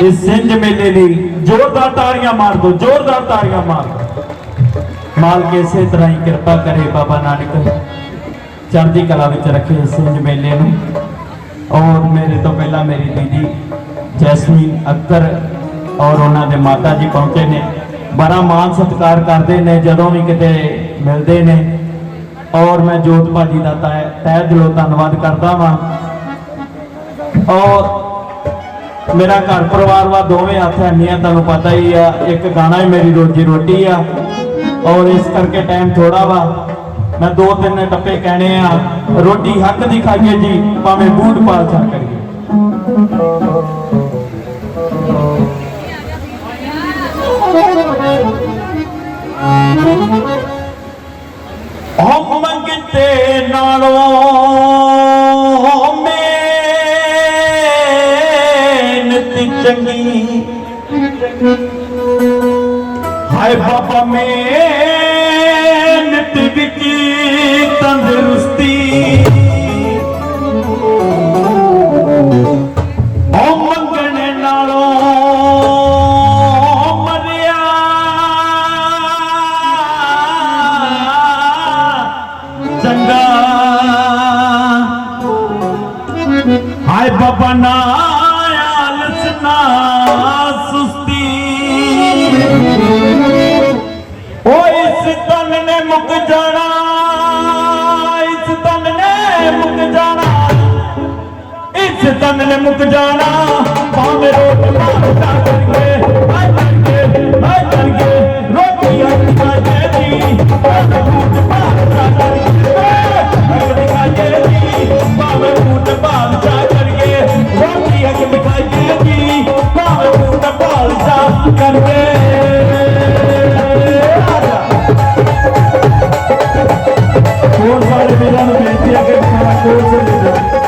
ਇਸ ਸਿੰਜ ਮੇਲੇ ਲਈ ਜ਼ੋਰਦਾਰ ਤਾੜੀਆਂ ਮਾਰ ਦਿਓ ਜ਼ੋਰਦਾਰ ਤਾੜੀਆਂ ਮਾਰ ਦਿਓ ਮਾਲਕ ਇਸੇ ਤਰ੍ਹਾਂ ਹੀ ਕਿਰਪਾ ਕਰੇ ਬਾਬਾ ਨਾਨਕ। ਚੜ੍ਹਦੀ ਕਲਾ ਵਿੱਚ ਰੱਖੇ ਇਸ ਸਿੰਜ ਮੇਲੇ ਨੂੰ। ਔਰ ਮੇਰੇ ਤੋਂ ਪਹਿਲਾਂ ਮੇਰੀ ਦੀਦੀ ਜੈਸਮੀਨ ਅਖਤਰ ਔਰ ਉਹਨਾਂ ਦੇ ਮਾਤਾ ਜੀ ਪਹੁੰਚੇ ਨੇ। ਬੜਾ ਮਾਣ ਸਤਿਕਾਰ ਕਰਦੇ ਨੇ, ਜਦੋਂ ਵੀ ਕਿਤੇ ਮਿਲਦੇ ਨੇ। ਔਰ ਮੈਂ ਜੋਤ ਭਾਜੀ ਦਾ ਤਹਿ ਤਹਿ ਦਿਲੋਂ ਧੰਨਵਾਦ ਕਰਦਾ ਵਾਂ। ਔਰ ਮੇਰਾ ਘਰ ਪਰਿਵਾਰ ਵਾ, ਦੋਵੇਂ ਹੱਥ ਹੈਨੀਆਂ ਤੁਹਾਨੂੰ ਪਤਾ ਹੀ ਆ, ਇੱਕ ਗਾਣਾ ਹੀ ਮੇਰੀ ਰੋਜੀ ਰੋਟੀ ਆ। ਔਰ ਇਸ ਕਰਕੇ ਟਾਈਮ ਥੋੜਾ ਵਾ। ਮੈਂ ਦੋ ਤਿੰਨ ਟੱਪੇ ਕਹਿਣੇ ਆ, ਰੋਟੀ ਹੱਕ ਦੀ ਖਾਈਏ ਜੀ, ਭਾਵੇਂ ਬੂਟ ਪਾਲਛਾ ਕਰੀਏ। ਚੰਗੀ ਹਾਏ ਬਾਬਾ ਮਿਹਨਤ ਵਿੱਚ ਤੰਦਰੁਸਤੀ। ਉਹ ਮੰਗਣ ਨਾਲੋਂ ਮਰਿਆ। ਚੰਗਾ। ਹਾਏ ਬਾਬਾ ਨਾ ਇਸ ਤਨ ਨੇ ਮੁੱਕ ਜਾਣਾ ਭਾਵੇਂ ਰੋਟ ਮਾਰਦਾ ਕਰਕੇ ਹਾਏ ਕਰਕੇ ਹਾਏ ਕਰਕੇ ਰੋਟੀ ਅੱਖ ਖਾਏ ਦੀ ਭਾਵੇਂ ਰੋਟ ਮਾਰਦਾ ਕਰਕੇ ਰੋਟੀ ਖਾਏ ਦੀ ਭਾਵੇਂ ਰੋਟ ਮਾਰਦਾ ਕਰਕੇ ਰੋਟੀ ਅੱਖ ਖਾਏ ਦੀ ਭਾਵੇਂ ਰੋਟ ਮਾਰਦਾ ਕਰਕੇ ਹੋਰ ਸਾਰੇ ਵੀਰਾਂ ਨੂੰ ਬੇਨਤੀ ਹੈ